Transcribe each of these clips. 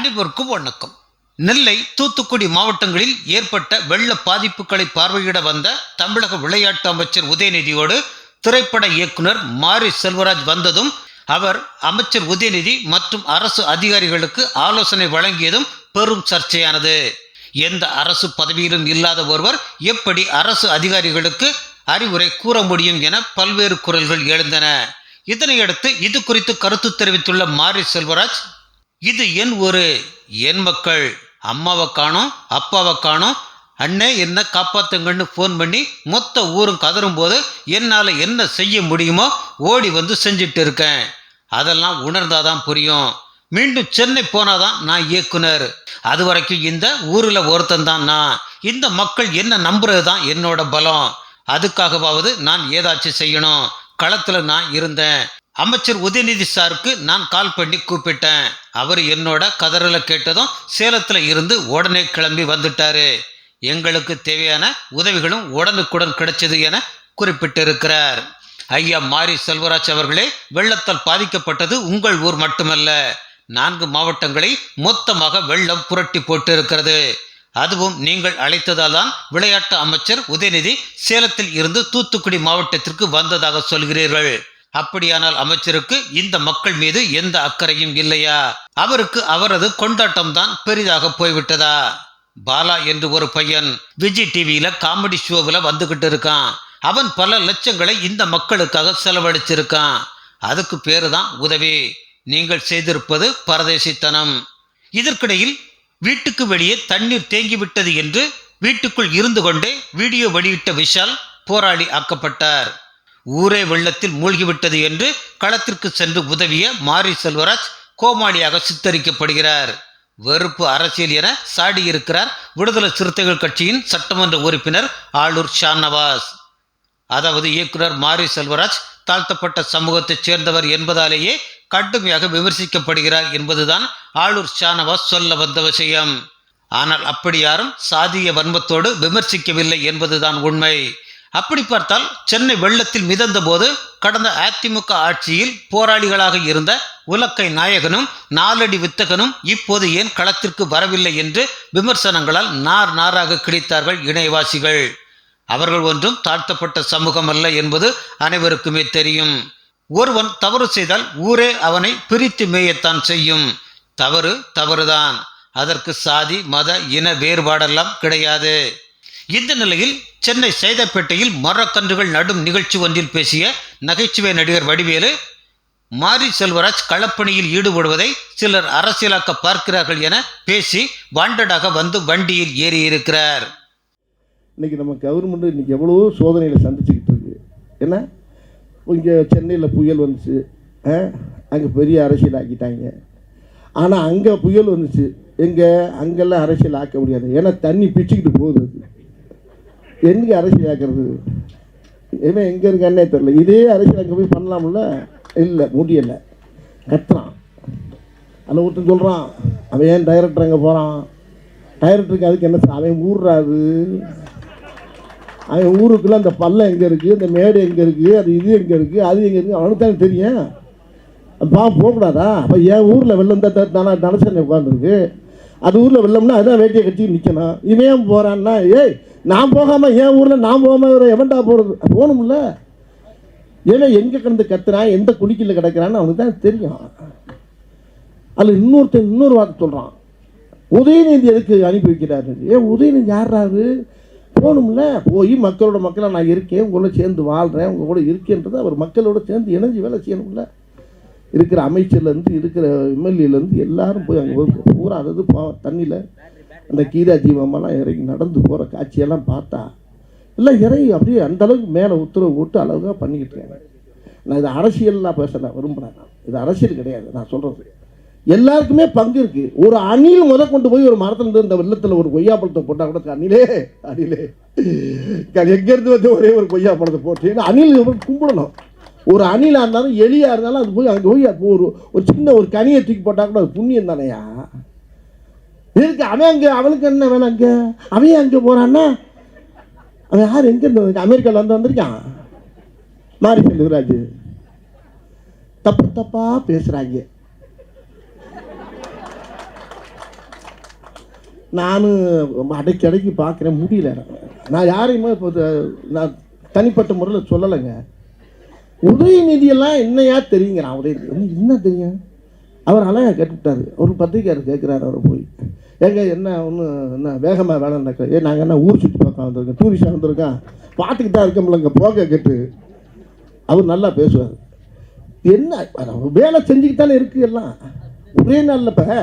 அனைவருக்கும் வணக்கம் நெல்லை தூத்துக்குடி மாவட்டங்களில் ஏற்பட்ட வெள்ள பாதிப்புகளை பார்வையிட வந்த தமிழக விளையாட்டு அமைச்சர் உதயநிதியோடு திரைப்பட இயக்குனர் மாரி செல்வராஜ் வந்ததும் அவர் அமைச்சர் உதயநிதி மற்றும் அரசு அதிகாரிகளுக்கு ஆலோசனை வழங்கியதும் பெரும் சர்ச்சையானது. எந்த அரசு பதவியிலும் இல்லாத ஒருவர் எப்படி அரசு அதிகாரிகளுக்கு அறிவுரை கூற முடியும் என பல்வேறு குரல்கள் எழுந்தன. இதனையடுத்து இது குறித்து கருத்து தெரிவித்துள்ள மாரி செல்வராஜ் இது என் ஒரு என் மக்கள் அம்மாவை காணோம் அப்பாவை காணோம். அண்ணே என்ன காப்பாத்துங்கன்னு ஃபோன் பண்ணி மொத்த ஊரும் கதறும் போது என்னால் என்ன செய்ய முடியுமோ ஓடி வந்து செஞ்சுட்டு இருக்கேன். அதெல்லாம் உணர்ந்தாதான் புரியும். மீண்டும் சென்னை போனாதான் நான் இயக்குனர். அது வரைக்கும் இந்த ஊரில் ஒருத்தன் தான் நான். இந்த மக்கள் என்ன நம்புறது தான் என்னோட பலம். அதுக்காகவாவது நான் ஏதாச்சும் செய்யணும். களத்தில் நான் இருந்தேன். அமைச்சர் உதயநிதி சாருக்கு நான் கால் பண்ணி கூப்பிட்டேன். அவர் என்னோட கதறலை கேட்டதும் சேலத்தில் இருந்து உடனே கிளம்பி வந்துட்டாரு. எங்களுக்கு தேவையான உதவிகளும் உடனுக்குடன் கிடைச்சது என குறிப்பிட்டிருக்கிறார். ஐயா மாரி செல்வராஜ் அவர்களே வெள்ளத்தால் பாதிக்கப்பட்டது உங்கள் ஊர் மட்டுமல்ல. நான்கு மாவட்டங்களை மொத்தமாக வெள்ளம் புரட்டி போட்டு இருக்கிறது அதுவும் நீங்கள் அழைத்ததால் தான் விளையாட்டு அமைச்சர் உதயநிதி சேலத்தில் இருந்து தூத்துக்குடி மாவட்டத்திற்கு வந்ததாக சொல்கிறீர்கள். அப்படியானால் அமைச்சருக்கு இந்த மக்கள் மீது எந்த அக்கறையும் இல்லையா? அவருக்கு அவரது கொண்டாட்டம் தான் பெரிதாக போய்விட்டதா? பாலா என்று ஒரு பையன் விஜய் டிவியில காமெடி ஷோவில் வந்துகிட்டு இருக்கான். அவன் பல லட்சங்களை இந்த மக்களுக்காக செலவழிச்சிருக்கான். அதுக்கு பேரு தான் உதவி. நீங்கள் செய்திருப்பது பரதேசித்தனம். இதற்கிடையில் வீட்டுக்கு வெளியே தண்ணீர் தேங்கிவிட்டது என்று வீட்டுக்குள் இருந்து கொண்டே வீடியோ வெளியிட்ட விஷால் போராளி ஆக்கப்பட்டார். ஊரே வெள்ளத்தில் மூழ்கிவிட்டது என்று களத்திற்கு சென்று உதவிய மாரி செல்வராஜ் கோமாளியாக சித்தரிக்கப்படுகிறார். வெறுப்பு அரசியல் என சாடியிருக்கிறார் விடுதலை சிறுத்தைகள் கட்சியின் சட்டமன்ற உறுப்பினர் ஆளூர் ஷாநவாஸ் அதாவது இயக்குனர் மாரி செல்வராஜ் தாழ்த்தப்பட்ட சமூகத்தைச் சேர்ந்தவர் என்பதாலேயே கடுமையாக விமர்சிக்கப்படுகிறார் என்பதுதான் ஆளூர் ஷானவாஸ் சொல்ல வந்த விஷயம். ஆனால் அப்படி யாரும் சாதிய வன்மத்தோடு விமர்சிக்கவில்லை என்பதுதான் உண்மை. அப்படி பார்த்தால் சென்னை வெள்ளத்தில் மிதந்த போது கடந்த அதிமுக ஆட்சியில் போராளிகளாக இருந்த உலக்கை நாயகனும் நாலடி வித்தகனும் இப்போது ஏன் களத்திற்கு வரவில்லை என்று விமர்சனங்களால் நார் நாராக கிடைத்தார்கள் இணைவாசிகள் அவர்கள் ஒன்றும் தாழ்த்தப்பட்ட சமூகம் அல்ல என்பது அனைவருக்குமே தெரியும். ஒருவன் தவறு செய்தால் ஊரே அவனை பிரித்து மேயத்தான் செய்யும். தவறு தவறுதான். அதற்கு சாதி மத இன வேறுபாடெல்லாம் கிடையாது. இந்த நிலையில் சென்னை சைதாப்பேட்டையில் மரக்கன்றுகள் நடும் நிகழ்ச்சி ஒன்றில் பேசிய நகைச்சுவை நடிகர் வடிவேலு மாரி செல்வராஜ் களப்பணியில் ஈடுபடுவதை சிலர் அரசியலாக்க பார்க்கிறார்கள் என பேசி வாண்டடாக வந்து வண்டியில் ஏறியிருக்கிறார். இன்றைக்கி நம்ம கவர்மெண்ட் இன்னைக்கு எவ்வளோ சோதனையில் சந்திச்சுக்கிட்டு இருக்கு. என்ன? இங்கே சென்னையில் புயல் வந்துச்சு. அங்கே பெரிய அரசியல் ஆக்கிட்டாங்க. ஆனால் அங்கே புயல் வந்துச்சு. எங்கே? அங்கெல்லாம் அரசியல் ஆக்க முடியாது. ஏன்னா தண்ணி பிச்சுக்கிட்டு போகுது. எங்கே அரசியல் ஆக்கிறது? ஏன்னா எங்கே இருக்கானே தெரில இதே அரசியல் அங்கே போய் பண்ணலாம்ல? இல்லை முடியலை. கத்துறான். அதில் ஒருத்தன் சொல்கிறான் அவன் ஏன் டைரக்டர் அங்கே போகிறான் டைரக்டருக்கு அதுக்கு என்ன சார்? அவன் ஊர்றாரு அவன் ஊருக்குள்ளே அந்த பள்ளம் எங்கே இருக்குது இந்த மேடு எங்கே இருக்குது அது இது எங்கே இருக்குது அது எங்கே இருக்குது அவனுக்கு தானே தெரியும். பா போகக்கூடாதா? அப்போ என் ஊரில் வெள்ளம் தான் தானே தனசனை உட்காந்துருக்கு அது ஊரில் வெள்ளம்னா அதான் வேட்டியை கட்டி நிற்கணும் இவன் போகிறான்னா ஏய் நான் போகாமல் என் ஊரில் நான் போகாமல் ஒரு எவன்டா போகிறது போகணும்ல? ஏன்னா எங்கே கிடந்து கத்துறான் எந்த குடிக்கல கிடக்கிறான்னு அவனுக்கு தான் தெரியும். அதில் இன்னொருத்தன் இன்னொரு வார்த்தை சொல்கிறான் உதயநிதி எதுக்கு அனுப்பி வைக்கிறாரு? ஏன் உதயநிதி யாராரு போகணும்ல? போய் மக்களோட மக்களாக நான் இருக்கேன் உங்களோட சேர்ந்து வாழ்கிறேன் உங்கள் கூட இருக்கேன்றது அவர் மக்களோட சேர்ந்து இணைஞ்சு வேலை செய்யணும்ல. இருக்கிற அமைச்சர்லேருந்து இருக்கிற எம்எல்ஏலேருந்து எல்லாரும் போய் அங்கே போய் பூரா அதாவது போ தண்ணியில் அந்த கீதா ஜீவமெல்லாம் இறங்கி நடந்து போகிற காட்சியெல்லாம் பார்த்தா எல்லாம் இறங்கி அப்படியே அந்த அளவுக்கு மேலே உத்தரவு போட்டு அளவுக்காக பண்ணிக்கிட்டு இருக்காங்க. நான் இது அரசியல்லாம் பேசலை விரும்புகிறேன் நான். இது அரசியல் கிடையாது நான் சொல்கிறது எல்லாருக்குமே பங்கு இருக்குது ஒரு அணில் முத கொண்டு போய் ஒரு மரத்தில் இருந்து இந்த வெள்ளத்தில் ஒரு கொய்யா பழத்தை போட்டா கூட அணிலே அணிலே. எங்கேருந்து வந்து ஒரே ஒரு கொய்யா பழத்தை போட்டு ஏன்னா அணில் கும்பிடணும். ஒரு அணிலாக இருந்தாலும் எலியாக இருந்தாலும் அது போய் அங்கே போய் ஒரு ஒரு சின்ன ஒரு கனியை தூக்கி போட்டால் கூட அது புண்ணியம் தானேயா? இருக்கு அவன் அங்கே அவனுக்கு என்ன வேணும் அங்கே? அவன் அங்கே போறான்னா? அவன் யார்? எங்க இருந்து வந்திருக்கான்? அமெரிக்கால வந்திருக்கான். மாறி செல்வராஜ் தப்பு தப்பா பேசுறாங்க. நானும் அடைக்கி அடைக்கி பார்க்குறேன். முடியல. நான் யாரையுமே இப்போ நான் தனிப்பட்ட முறையில் சொல்லலைங்க. உதயநிதியெல்லாம் என்னையா தெரியுங்கிறான். உதயநிதி. என்ன என்ன தெரியும்? அவர் அழகாக கேட்டுவிட்டாரு. ஒரு பத்திரிக்கையார் கேட்குறாரு அவர் போய். ஏங்க என்ன ஒன்று என்ன வேகமாக வேலை நடக்க ஏ நாங்கள் என்ன ஊர் சுற்றி பார்க்க வந்திருக்கோம்? டூரிஸ்டாக வந்திருக்கோம் பார்த்துக்கிட்டு தான் இருக்கோம்லங்க போக கேட்டு. அவர் நல்லா பேசுவார். என்ன வேலை செஞ்சுக்கிட்டாலே இருக்குது எல்லாம். ஒரே நாளில் இப்போ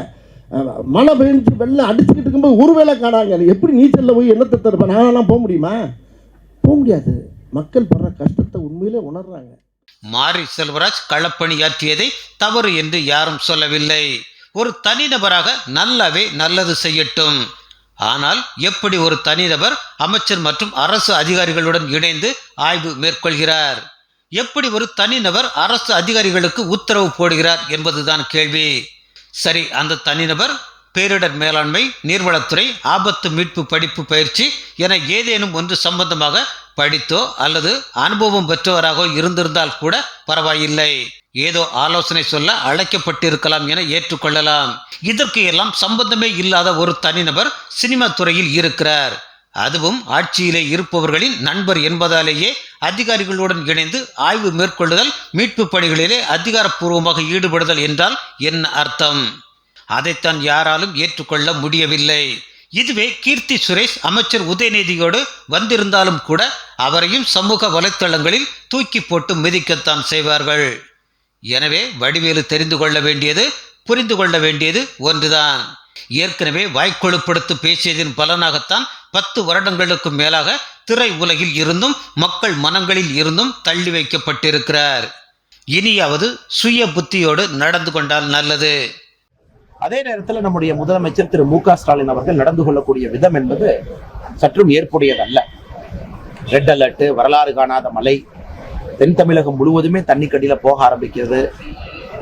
மழை பெஞ்சு வெள்ளம் அடிச்சுக்கிட்டு இருக்கும்போது ஒரு வேலை காணாங்க. எப்படி நீச்சலில் போய் என்னத்தை தருப்பேன் நானெல்லாம் போக முடியுமா? போக முடியாது. மக்கள் படுற கஷ்டத்தை உண்மையிலே உணர்றாங்க. மாரி செல்வராஜ் களப்பணியாற்றியதை தவறு என்று யாரும் சொல்லவில்லை. ஒரு தனிநபராக நல்லாவே நல்லது செய்யட்டும். ஆனால் எப்படி ஒரு தனிநபர் அமைச்சர் மற்றும் அரசு அதிகாரிகளுடன் இணைந்து ஆய்வு மேற்கொள்கிறார்? எப்படி ஒரு தனிநபர் அரசு அதிகாரிகளுக்கு உத்தரவு போடுகிறார் என்பதுதான் கேள்வி. சரி அந்த தனிநபர் பேரிடர் மேலாண்மை நீர்வளத்துறை ஆபத்து மீட்பு படிப்பு பயிற்சி என ஏதேனும் ஒன்று சம்பந்தமாக படித்தோ அல்லது அனுபவம் பெற்றவராக இருந்திருந்தால் கூட பரவாயில்லை. ஏதோ ஆலோசனை சொல்ல அழைக்கப்பட்டிருக்கலாம் என ஏற்றுக்கொள்ளலாம். இதற்கு எல்லாம் சம்பந்தமே இல்லாத ஒரு தனிநபர் சினிமா துறையில் இருக்கிறார். அதுவும் ஆட்சியிலே இருப்பவர்களின் நண்பர் என்பதாலேயே அதிகாரிகளுடன் இணைந்து ஆய்வு மேற்கொள்ளுதல் மீட்பு பணிகளிலே அதிகாரப்பூர்வமாக ஈடுபடுதல் என்றால் என்ன அர்த்தம்? அதைத்தான் யாராலும் ஏற்றுக்கொள்ள முடியவில்லை. இதுவே கீர்த்தி சுரேஷ் அமைச்சர் உதயநிதியோடு வந்திருந்தாலும் கூட அவரையும் சமூக வலைத்தளங்களில் தூக்கி போட்டு மிதிக்கத்தான் செய்வார்கள். எனவே வடிவேலு தெரிந்து கொள்ள வேண்டியது புரிந்து கொள்ள வேண்டியது ஒன்றுதான். ஏற்கனவே வாய்க்கொழுப்படுத்து பேசியதின் பலனாகத்தான் பத்து வருடங்களுக்கு மேலாக திரை உலகில் இருந்தும் மக்கள் மனங்களில் இருந்தும் தள்ளி வைக்கப்பட்டிருக்கிறார். இனியாவது சுய புத்தியோடு நடந்து கொண்டால் நல்லது. அதே நேரத்தில் நம்முடைய முதலமைச்சர் திரு மு க ஸ்டாலின் அவர்கள் நடந்து கொள்ளக்கூடிய விதம் என்பது சற்றும் ஏற்புடையதல்ல. ரெட் அலர்ட் வரலாறு காணாத மழை. தென் தமிழகம் முழுவதுமே தண்ணிக்கடியில போக ஆரம்பிக்கிறது.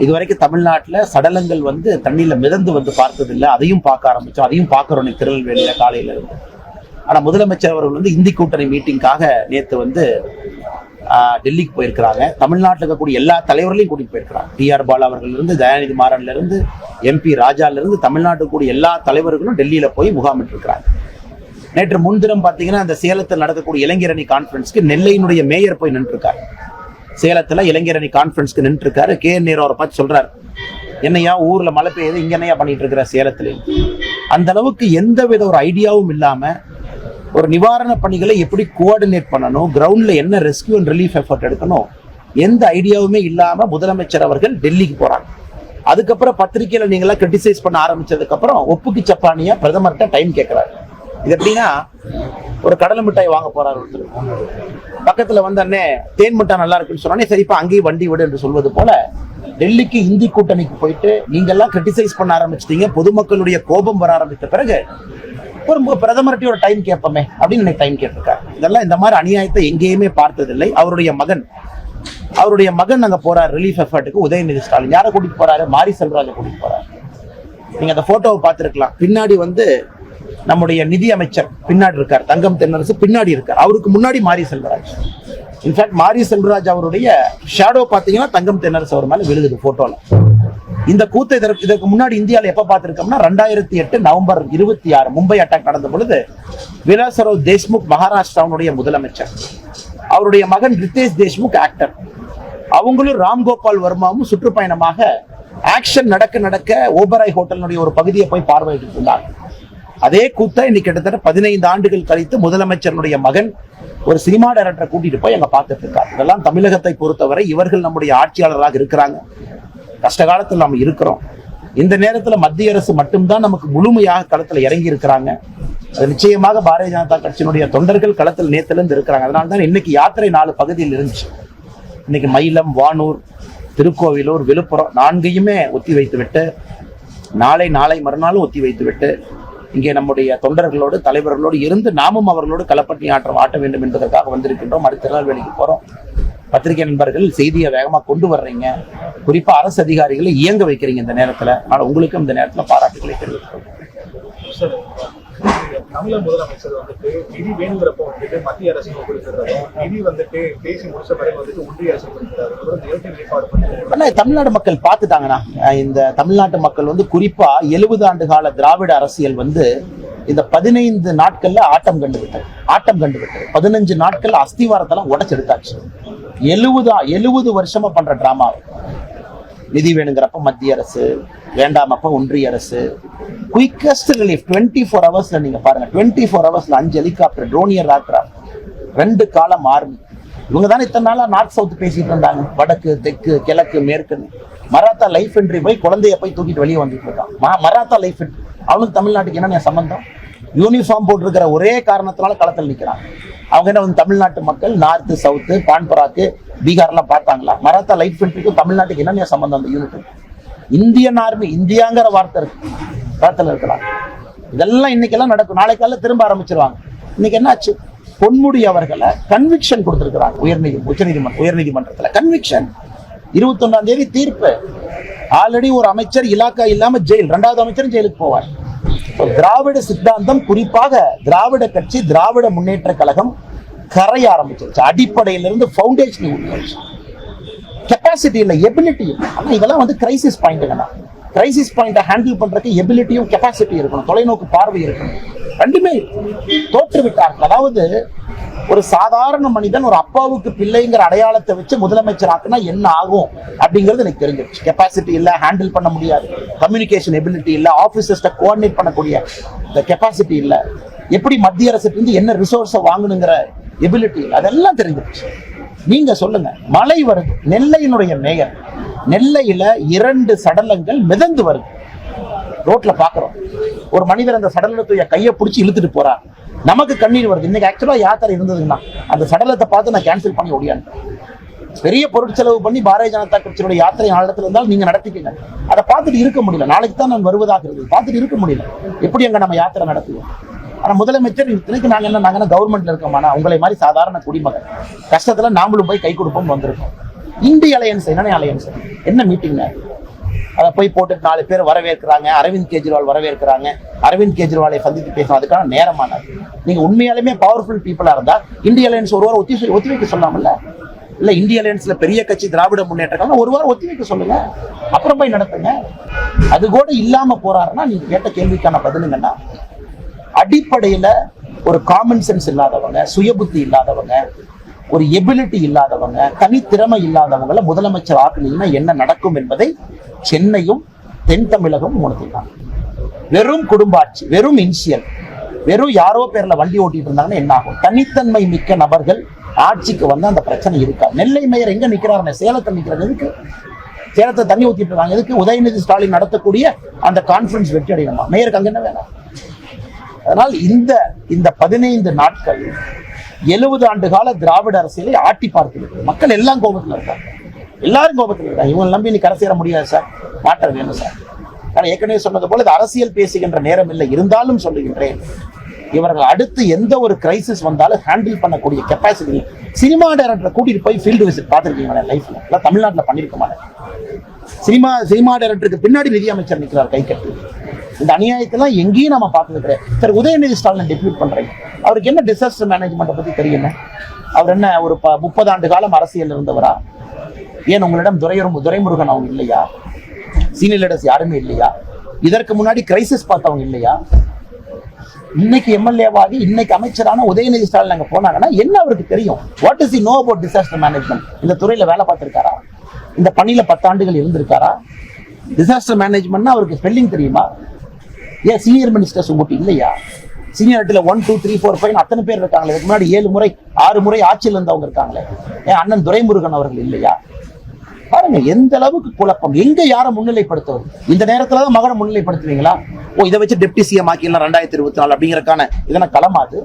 இதுவரைக்கும் தமிழ்நாட்டில் சடலங்கள் வந்து தண்ணியில் மிதந்து வந்து பார்த்ததில்லை. அதையும் பார்க்க ஆரம்பித்தோம் அதையும் பார்க்குறோம். திருநெல்வேலியில் காலையில் காலையில இருந்து முதலமைச்சர் அவர்கள் வந்து இந்தி கூட்டணி மீட்டிங்காக நேற்று வந்து டெல்லிக்கு போயிருக்கிறாங்க. தமிழ்நாட்டில் இருக்கக்கூடிய எல்லா தலைவர்களையும் கூட்டிட்டு போயிருக்கிறாங்க. டி ஆர் பாலா அவர்களிருந்து தயாநிதி மாறன்லேருந்து எம்பி ராஜாலேருந்து தமிழ்நாட்டுக்கு கூடிய எல்லா தலைவர்களும் டெல்லியில் போய் முகாமிட்டிருக்கிறாங்க. நேற்று முன்தினம் பார்த்தீங்கன்னா அந்த சேலத்தில் நடக்கக்கூடிய இளைஞரணி கான்ஃபரன்ஸ்க்கு நெல்லையினுடைய மேயர் போய் நின்றுருக்காரு. சேலத்தில் இளைஞரணி கான்ஃபரன்ஸ்க்கு நின்றுருக்காரு. கே என் நேரு அவரை பார்த்து சொல்கிறார் என்னையா ஊரில் மழை பெய்யுது இங்க என்னையா பண்ணிட்டு இருக்கிற சேலத்துல அந்த அளவுக்கு எந்த வித ஒரு ஐடியாவும் இல்லாமல் ஒரு நிவாரண பணிகளை எப்படி கோஆர்டினேட் பண்ணணும் கிரவுண்டில் என்ன ரெஸ்கியூ அண்ட் ரிலீஃப் எஃபர்ட் எடுக்கணும் எந்த ஐடியாவுமே இல்லாமல் முதலமைச்சர் அவர்கள் டெல்லிக்கு போகிறாங்க அதுக்கப்புறம் பத்திரிகையில் நீங்களாம் கிரிட்டிசைஸ் பண்ண ஆரம்பிச்சதுக்கப்புறம் ஒப்புக்கு சப்பானியாக பிரதமர்கிட்ட டைம் கேட்குறாரு இது எப்படின்னா ஒரு கடலை மிட்டாய் வாங்க போறாரு ஒருத்தர். பக்கத்துல வந்த அண்ணே தேன் மிட்டாய் நல்லா இருக்குன்னு சொன்னோடனே சரிப்பா அங்கேயும் வண்டி விடு என்று சொல்வது போல டெல்லிக்கு இந்தி கூட்டணிக்கு போயிட்டு நீங்கெல்லாம் கிரிட்டிசைஸ் பண்ண ஆரம்பிச்சிட்டீங்க பொதுமக்களுடைய கோபம் வர ஆரம்பித்த பிறகு ஒரு பிரதமர்கிட்ட ஒரு டைம் கேட்போமே அப்படின்னு எனக்கு டைம் கேட்டிருக்காரு. இதெல்லாம் இந்த மாதிரி அநியாயத்தை எங்கேயுமே பார்த்ததில்லை. அவருடைய மகன் அவருடைய மகன் அங்க போறாரு ரிலீஃப் எஃபர்ட்டுக்கு உதயநிதி ஸ்டாலின். யாரை கூட்டிட்டு போறாரு? மாரி செல்வராஜை கூட்டிட்டு போறாரு. நீங்க அந்த போட்டோவை பார்த்துருக்கலாம். பின்னாடி வந்து நம்முடைய நிதி அமைச்சர் பின்னாடி இருக்கார். தங்கம் தென்னரசு பின்னாடி இருக்கார். அவருக்கு முன்னாடி மாரி செல்வராஜ். இன்ஃபேக்ட் மாரி செல்வராஜ் அவருடைய ஷேடோ பார்த்தீங்கன்னா தங்கம் தென்னரசு அவர் மேலே விழுகுது போட்டோல இந்த கூத்தை இதற்கு இதற்கு முன்னாடி இந்தியாவில் எப்போ பார்த்திருக்கோம்னா ரெண்டாயிரத்தி எட்டு நவம்பர் இருபத்தி ஆறு மும்பை அட்டாக் நடந்த பொழுது விலாசரவ் தேஷ்முக் மகாராஷ்டிராவுடைய முதலமைச்சர். அவருடைய மகன் ரித்தேஷ் தேஷ்முக் ஆக்டர் அவங்களும் ராம்கோபால் வர்மாவும் சுற்றுப்பயணமாக ஆக்ஷன் நடக்க நடக்க ஓபராய் ஹோட்டலினுடைய ஒரு பகுதியை போய் பார்வையிட்டு இருந்தாங்க அதே கூத்த இன்னைக்கு கிட்டத்தட்ட பதினைந்து ஆண்டுகள் கழித்து முதலமைச்சருடைய மகன் ஒரு சினிமா டைரக்டரை கூட்டிட்டு போய் அங்க பார்த்துட்டு இருக்காரு. இதெல்லாம் தமிழகத்தை பொறுத்தவரை இவர்கள் நம்முடைய ஆட்சியாளராக இருக்கிறாங்க. கஷ்ட காலத்தில் நம்ம இருக்கிறோம். இந்த நேரத்தில் மத்திய அரசு மட்டும்தான் நமக்கு முழுமையாக களத்தில் இறங்கி இருக்கிறாங்க. அது நிச்சயமாக பாரதிய ஜனதா கட்சியினுடைய தொண்டர்கள் களத்தில் நேத்திலிருந்து இருக்கிறாங்க. அதனால தான் இன்னைக்கு யாத்திரை நாலு பகுதியில் இருந்துச்சு. இன்னைக்கு மயிலம் வானூர் திருக்கோவிலூர் விழுப்புரம் நான்கையுமே ஒத்தி வைத்து விட்டு நாளை நாளை மறுநாளும் ஒத்தி வைத்து விட்டு இங்கே நம்முடைய தொண்டர்களோடு தலைவர்களோடு இருந்து நாமும் அவர்களோடு களப்பட்டி ஆற்றம் ஆட்ட வேண்டும் என்பதற்காக வந்திருக்கின்றோம். அடுத்த திருநெல்வேலிக்கு போகிறோம் பத்திரிகை நண்பர்கள் செய்தியை வேகமா கொண்டு வர்றீங்க. குறிப்பா அரசு அதிகாரிகளை இயங்க வைக்கிறீங்க இந்த நேரத்துல. அதனால உங்களுக்கும் இந்த நேரத்துல பாராட்டுகளை தெரிவித்துக் சார் தமிழக முதலமைச்சர் வந்துட்டு நிதி வேணுங்கிறப்ப வந்துட்டு மத்திய அரசு கொடுக்கிறதும் நிதி வந்துட்டு பேசி முடிச்ச பிறகு வந்துட்டு ஒன்றிய அரசு கொடுக்கிறாரு தமிழ்நாடு மக்கள் பார்த்துட்டாங்கண்ணா. இந்த தமிழ்நாட்டு மக்கள் வந்து குறிப்பா எழுபது ஆண்டு கால திராவிட அரசியல் வந்து இந்த பதினைந்து நாட்கள்ல ஆட்டம் கண்டு விட்டது. ஆட்டம் கண்டு விட்டது. பதினஞ்சு நாட்கள் அஸ்திவாரத்தெல்லாம் உடச்செடுத்தாச்சு. எழுபது எழுபது வருஷமா பண்ற டிராமா நிதி வேணுங்கிறப்ப மத்திய அரசு வேண்டாமப்ப ஒன்றிய அரசு. குயிக்கஸ்ட் ரிலீஃப் டுவெண்ட்டி ஃபோர் ஹவர்ஸ்ல நீங்க பாருங்க. டுவெண்ட்டி ஃபோர் ஹவர்ஸ்ல அஞ்சு ஹெலிகாப்டர் ட்ரோனியர் ஏர்கிராஃப்ட் ரெண்டு காலம் ஆர்மி இவங்க தானே இத்தனை நாளா நார்த் சவுத் பேசிட்டு இருந்தாங்க. வடக்கு தெற்கு கிழக்கு மேற்குன்னு. மராத்தா லைஃப் என்ட்ரி போய் குழந்தைய போய் தூக்கிட்டு வெளியே வந்துட்டு இருக்கான். ம- மராத்தா லைஃப் என்ட்ரி அவனுக்கு தமிழ்நாட்டுக்கு என்ன சம்பந்தம்? யூனிஃபார்ம் போட்டிருக்கிற ஒரே காரணத்தினால களத்தில் நிற்கிறான் அவங்க என்ன வந்து தமிழ்நாட்டு மக்கள் நார்த்து சவுத்து கான்பராக்கு பீகார்லாம் பார்த்தாங்களா? மராத்தா லைட் என்ட்ரிக்கும் தமிழ்நாட்டுக்கு என்னென்ன சம்பந்தம் அந்த யூனிட் இந்தியன் ஆர்மி இந்தியாங்கிற வார்த்தை இருக்கு. களத்தில் இருக்கலாம். இதெல்லாம் இன்னைக்கெல்லாம் நடக்கும். நாளைக்கால திரும்ப ஆரம்பிச்சிருவாங்க. இன்னைக்கு என்னாச்சு? பொன்முடி அவர்களை கன்விக்ஷன் கொடுத்துருக்கிறாங்க. உயர்நீதி உச்சநீதிமன்றம் உயர்நீதிமன்றத்தில் கன்விக்ஷன் இருபத்தொன்னாம் தேதி தீர்ப்பு. ஆல்ரெடி ஒரு அமைச்சர் இலாக்கா இல்லாம ஜெயில் ரெண்டாவது அமைச்சரும் ஜெயிலுக்கு போவார். திராவிட சித்தாந்தம் குறிப்பாக திராவிட கட்சி திராவிட முன்னேற்ற கழகம் கரைய ஆரம்பிச்சிருச்சு. அடிப்படையிலிருந்து ஃபவுண்டேஷன் உருவாச்சு கெப்பாசிட்டி இல்லை எபிலிட்டி ஆனால் இதெல்லாம் வந்து கிரைசிஸ் பாயிண்ட்டுங்கண்ணா கிரைசிஸ் பாயிண்ட்டை ஹேண்டில் பண்றதுக்கு எபிலிட்டியும் கெப்பாசிட்டி இருக்கணும். தொலைநோக்கு பார்வை இருக்கணும். ரெண்டுமே தோற்றுவிட்டார்கள். அதாவது ஒரு சாதாரண மனிதன் ஒரு அப்பாவுக்கு பிள்ளைங்கிற அடையாளத்தை வச்சு முதலமைச்சர் ஆக்குனா என்ன ஆகும் அப்படிங்கிறது எனக்கு தெரிஞ்சிருச்சு. கெப்பாசிட்டி இல்லை ஹேண்டில் பண்ண முடியாது. கம்யூனிகேஷன் எபிலிட்டி இல்லை ஆஃபீஸர்ஸ்ட கோஆர்டினேட் பண்ணக்கூடிய இந்த கெப்பாசிட்டி இல்லை. எப்படி மத்திய அரசுக்கு இருந்து என்ன ரிசோர்ஸை வாங்கணுங்கிற எபிலிட்டி இல்லை அதெல்லாம் தெரிஞ்சிருச்சு. நீங்க சொல்லுங்க மழை வருது நெல்லையினுடைய மேயர் நெல்லையில இரண்டு சடலங்கள் மிதந்து வருது. ரோட்ல பாக்குறோம். ஒரு மனிதர் அந்த சடலத்துடைய கையை பிடிச்சி இழுத்துட்டு போறார். நமக்கு கண்ணீர் வருது. இன்னைக்கு ஆக்சுவலா யாத்திரை இருந்ததுன்னா அந்த சடலத்தை பார்த்து நான் கேன்சல் பண்ணி ஓடியான். பெரிய பொருட்செலவு பண்ணி பாரதிய ஜனதா கட்சியோட யாத்திரை நாளிடத்துல இருந்தால் நீங்க நடத்திக்கங்க. அதை பார்த்துட்டு இருக்க முடியல. நாளைக்கு தான் நான் வருவதாக இருக்குது பார்த்துட்டு இருக்க முடியல. எப்படி அங்க நம்ம யாத்திரை நடத்துவோம் ஆனா முதலமைச்சர் இத்தனைக்கு நாங்க என்ன நாங்க கவர்மெண்ட்ல இருக்கோமானா உங்களை மாதிரி சாதாரண குடிமகன். கஷ்டத்துல நாமளும் போய் கை கொடுப்போம் வந்திருக்கோம். இந்திய அலையன்ஸ் என்ன அலையன்ஸ் என்ன மீட்டிங் அதை போய் போட்டு நாலு பேர் வரவேற்கிறாங்க. அரவிந்த் கெஜ்ரிவால் வரவேற்கிறாங்க. அரவிந்த் கெஜ்ரிவாலை சந்தித்து பேசணும் அதுக்கான நேரமானது. நீங்க உண்மையாலுமே பவர்ஃபுல் பீப்புளா இருந்தா இந்திய அலையன்ஸ் ஒரு வாரம் ஒத்தி ஒத்தி வைக்க சொல்லாமல்ல? இல்ல இந்திய அலையன்ஸ்ல பெரிய கட்சி திராவிட முன்னேற்ற கழகம் ஒரு வாரம் ஒத்தி வைக்க சொல்லுங்க. அப்புறம் போய் நடத்துங்க. அது கூட இல்லாம போறாருன்னா நீங்க கேட்ட கேள்விக்கான பதிலுங்கன்னா அடிப்படையில ஒரு காமன் சென்ஸ் இல்லாதவங்க சுயபுத்தி இல்லாதவங்க ஒரு எபிலிட்டி இல்லாதவங்க தனித்திறமை இல்லாதவங்களை முதலமைச்சர் ஆக்குனீங்கன்னா என்ன நடக்கும் என்பதை சென்னையும் தென் தமிழகம் தான் வெறும் குடும்பாட்சி வெறும் இன்சியல் வெறும் யாரோ பேர்ல வண்டி ஓட்டிட்டு இருந்தாங்கன்னா என்ன ஆகும்? தனித்தன்மை மிக்க நபர்கள் ஆட்சிக்கு வந்து அந்த பிரச்சனை இருக்கா நெல்லை மேயர் எங்க நிக்கிறாருன்னு சேலத்தை நிக்கிறது எதுக்கு? சேலத்தை தண்ணி ஊத்திட்டு இருக்காங்க. எதுக்கு? உதயநிதி ஸ்டாலின் நடத்தக்கூடிய அந்த கான்ஃபரன்ஸ் வெற்றி அடையணுமா? மேயருக்கு அங்க என்ன வேணும் அதனால் இந்த இந்த பதினைந்து நாட்கள் எழுபது ஆண்டு கால திராவிட அரசியலை ஆட்டி பார்க்கிறது மக்கள் எல்லாம் கோபத்தில் இருக்காங்க. எல்லாரும் கோபத்தில் இருக்காங்க. இவங்க நம்பி நீ கரை சேர முடியாது சார். மாற்றம் வேணும் சார்? நான் ஏற்கனவே சொன்னது போல இது அரசியல் பேசுகின்ற நேரம் இல்லை. இருந்தாலும் சொல்லுகின்றேன் இவர்கள் அடுத்து எந்த ஒரு கிரைசிஸ் வந்தாலும் ஹேண்டில் பண்ணக்கூடிய கெப்பாசிட்டி சினிமா டைரக்டரை கூட்டிட்டு போய் ஃபீல்டு விசிட் பார்த்துருக்கீங்க லைஃப்ல எல்லாம் தமிழ்நாட்டில் பண்ணியிருக்க மாட்டேன். சினிமா சினிமா டைரக்டருக்கு பின்னாடி நிதி அமைச்சர் நிற்கிறார் கை கட்டு இந்த அநியாயத்தெல்லாம் எங்கேயும் நம்ம பார்த்துருக்குறேன் சார் உதயநிதி ஸ்டாலின் டெபியூட் பண்றேன். அவருக்கு என்ன டிசாஸ்டர் மேனேஜ்மெண்ட்டை பத்தி தெரியுமே? அவர் என்ன ஒரு ப- முப்பது ஆண்டு காலம் அரசியல் இருந்தவரா? ஏன் உங்களிடம் துரையரும் துரைமுருகன் அவங்க இல்லையா? சீனியர் லீடர்ஸ் யாருமே இல்லையா? இதற்கு முன்னாடி கிரைசிஸ் பார்த்தவங்க இல்லையா? இன்னைக்கு எம்எல்ஏவாகி இன்னைக்கு அமைச்சரான உதயநிதி ஸ்டாலின் அங்கே போனாங்கன்னா என்ன அவருக்கு தெரியும்? What is he know about disaster management இந்த துறையில் வேலை பார்த்துருக்காரா? இந்த பணியில் பத்தாண்டுகள் இருந்திருக்காரா? டிசாஸ்டர் மேனேஜ்மெண்ட்னா அவருக்கு ஸ்பெல்லிங் தெரியுமா? ஏன் சீனியர் மினிஸ்டர்ஸ் உங்கள்கிட்ட இல்லையா? Senior சீனியாரிட்டியில one two three four five அத்தனை பேர் இருக்காங்களே. இதுக்கு முன்னாடி ஏழு முறை ஆறு முறை ஆட்சியில் இருந்தவங்க இருக்காங்களே. ஏன் அண்ணன் துரைமுருகன் அவர்கள் இல்லையா? பாருங்க எந்த அளவுக்கு குழப்பம். எங்க யாரை முன்னிலைப்படுத்துவது இந்த நேரத்துல தான் மகனை முன்னிலைப்படுத்துவீங்களா? ஓ இதை வச்சு டெப்டி சிஎம் ஆக்கிடலாம் ரெண்டாயிரத்தி இருபத்தி நாலு அப்படிங்கறக்கான இதனை களமாது.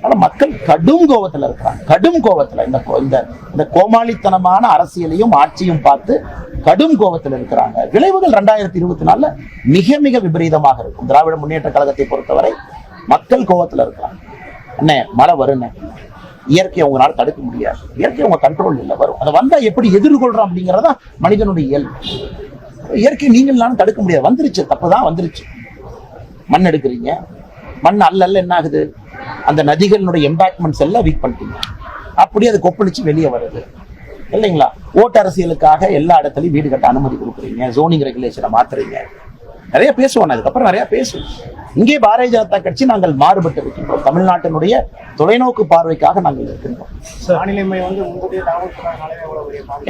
ஆனா மக்கள் கடும் கோபத்துல இருக்கிறாங்க கடும் கோபத்துல இந்த கோ- இந்த இந்த கோமாளித்தனமான அரசியலையும் ஆட்சியும் பார்த்து கடும் கோபத்துல இருக்கிறாங்க. விளைவுகள் ரெண்டாயிரத்தி இருபத்தி நாலுல மிக மிக விபரீதமாக இருக்கும். திராவிட முன்னேற்ற கழகத்தை பொறுத்தவரை மக்கள் கோபத்துல இருக்கிறாங்க அண்ணே மழை வருண்ணே இயற்கையை அவங்களால தடுக்க முடியாது. இயற்கை உங்க கண்ட்ரோல் இல்லை வரும். அதை வந்தா எப்படி எதிர்கொள்றோம் அப்படிங்கிறதா மனிதனுடைய இயல்பு. இயற்கை நீங்களாலும் தடுக்க முடியாது. வந்துருச்சு. தப்பு தான் வந்துருச்சு. மண் எடுக்கிறீங்க. மண் அல்ல அல்ல என்ன ஆகுது? அந்த நதிகளினுடைய எம்பாக்மெண்ட்ஸ் எல்லாம் வீக் பண்ணிட்டீங்க. அப்படி அது கொப்பளிச்சு வெளியே வருது. இல்லைங்களா? ஓட்டு அரசியலுக்காக எல்லா இடத்துலையும் வீடு கட்ட அனுமதி கொடுக்குறீங்க. ஜோனிங் ரெகுலேஷனை மாத்துறீங்க. நிறைய பேசுவோம். அதுக்கப்புறம் நிறைய பேசுவோம். இங்கே பாரதிய ஜனதா கட்சி நாங்கள் மாறுபட்டு இருக்கின்றோம். தமிழ்நாட்டினுடைய தொலைநோக்கு பார்வைக்காக நாங்கள் இருக்கின்றோம்.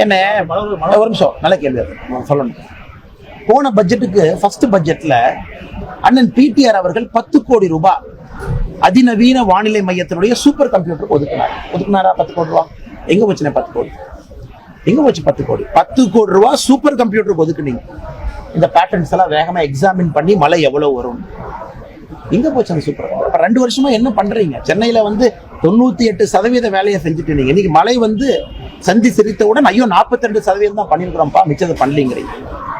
என்ன? ஒரு நிமிஷம். நல்ல கேள்வி சொல்லணும். போன பட்ஜெட்டுக்கு ஃபர்ஸ்ட் பட்ஜெட்ல அண்ணன் பிடிஆர் அவர்கள் பத்து கோடி ரூபாய் அதிநவீன வானிலை மையத்தினுடைய சூப்பர் கம்ப்யூட்டர் ஒதுக்குனார். ஒதுக்குனாரா? பத்து கோடி ரூபா? எங்க போச்சுனே பத்து கோடி? எங்க போச்சு பத்து கோடி? பத்து கோடி ரூபா சூப்பர் கம்ப்யூட்டருக்கு ஒதுக்குனீங்க. இந்த பேட்டர்ன்ஸ் எல்லாம் வேகமா எக்ஸாமின் பண்ணி மழை எவ்வளவு வரும்? எங்க போச்சு அந்த சூப்பர் அப்ப ரெண்டு வருஷமா என்ன பண்றீங்க? சென்னையில வந்து தொண்ணூத்தி எட்டு சதவீத வேலையை செஞ்சுட்டு இருந்தீங்க. இன்னைக்கு மழை வந்து சந்தி சிரித்தவுடன் ஐயோ 42% ரெண்டு சதவீதம் தான் பண்ணிருக்கிறோம்ப்பா மிச்சத்தை பண்ணலீங்கிறீங்க.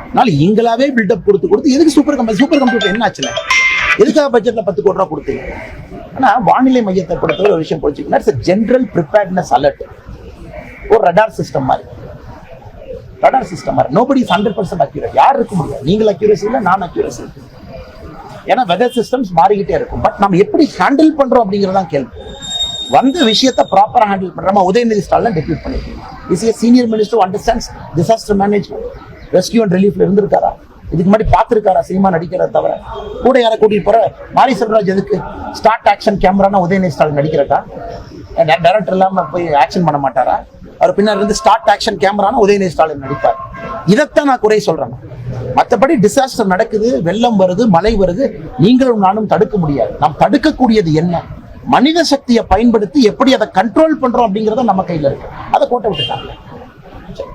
அதனால இங்களாவே பில்டப் கொடுத்து கொடுத்து எதுக்கு சூப்பர் கம்ப்யூட்டர் சூப்பர் கம்ப்யூட்டர் என்ன ஆச்சுல? எதுக்காக பட்ஜெட்ல பத்து கோடி ரூபா கொடுத்தீங்க? ஆனா வானிலை மையத்தை பொறுத்தவரை ஒரு விஷயம் புரிஞ்சுக்கணும். இட்ஸ் ஜென்ரல் ப்ரிப்பேர்ட்னஸ் அலர்ட் ஒரு ரடார் சிஸ்டம் மாதிரி. ரடார் சிஸ்டம் மாதிரி. நோபடி ஹண்ட்ரட் பர்சன்ட் அக்யூரேட் யார் இருக்க முடியாது? நீங்கள் அக்யூரேசி இல்லை நான் அக்யூரேசி ஏன்னா வெதர் சிஸ்டம்ஸ் மாறிக்கிட்டே இருக்கும். பட் நம்ம எப்படி ஹேண்டில் பண்றோம் அப்படிங்கிறதான் கேள்வி. வந்த விஷயத்தை ப்ராப்பரா ஹேண்டில் பண்றோமா. உதயநிதி ஸ்டாலின் டெபியூட் பண்ணிருக்கீங்க is a senior minister understands disaster management rescue and ரிலீஃப்ல இருந்திருக்காரா? இதுக்கு முன்னாடி பார்த்துருக்காரா? சினிமா நடிக்கிறத தவிர. கூட யாரை கூட்டிட்டு போற? மாரி செல்வராஜ் எதுக்கு? ஸ்டார்ட் ஆக்ஷன் கேமரானா உதயநிதி ஸ்டாலின் நடிக்கிறக்கா டேரக்டர் இல்லாம போய் ஆக்ஷன் பண்ண மாட்டாரா? அவர் பின்னாடி இருந்து ஸ்டார்ட் ஆக்ஷன் கேமரான உதயநிதி ஸ்டாலின் நடிப்பார். இதைத்தான் நான் குறை சொல்றேன். மற்றபடி டிசாஸ்டர் நடக்குது வெள்ளம் வருது மழை வருது. நீங்களும் நானும் தடுக்க முடியாது. நாம் தடுக்கக்கூடியது என்ன? மனித சக்தியை பயன்படுத்தி எப்படி அதை கண்ட்ரோல் பண்றோம் அப்படிங்கறத நம்ம கையில இருக்கு. அதை கோட்டை விட்டுட்டாங்க. சரி,